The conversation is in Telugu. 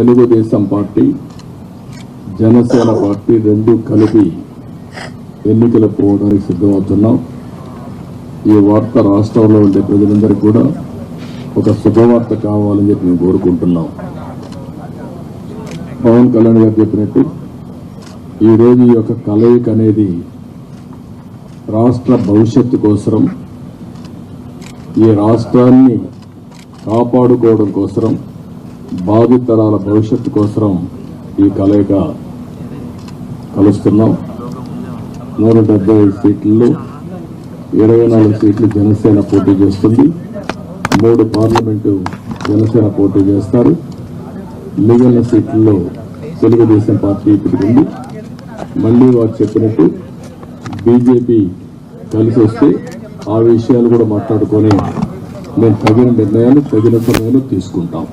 తెలుగుదేశం పార్టీ జనసేన పార్టీ రెండు కలిపి ఎన్నికలు పోవడానికి సిద్ధమవుతున్నాం. ఈ వార్త రాష్ట్రంలో ఉండే ప్రజలందరికీ కూడా ఒక శుభవార్త కావాలని చెప్పి మేము కోరుకుంటున్నాం. పవన్ కళ్యాణ్ గారు చెప్పినట్టు ఈ ఈ యొక్క కలయిక అనేది రాష్ట్ర భవిష్యత్తు కోసరం ఈ రాష్ట్రాన్ని కాపాడుకోవడం కోసరం భావితరాల భవిష్యత్తు కోసం ఈ కలయిక కలుస్తున్నాం. నూట డెబ్బై ఐదు సీట్లలో ఇరవై నాలుగు సీట్లు జనసేన పోటీ చేస్తుంది. మూడు పార్లమెంటు జనసేన పోటీ చేస్తారు. మిగిలిన సీట్లలో తెలుగుదేశం పార్టీ ఇప్పటికి ఉంది. మళ్ళీ వారు చెప్పినట్టు బీజేపీ కలిసి వస్తే ఆ విషయాలు కూడా మాట్లాడుకొని మేము తగిన నిర్ణయాలు తగిన సమయంలో తీసుకుంటాం.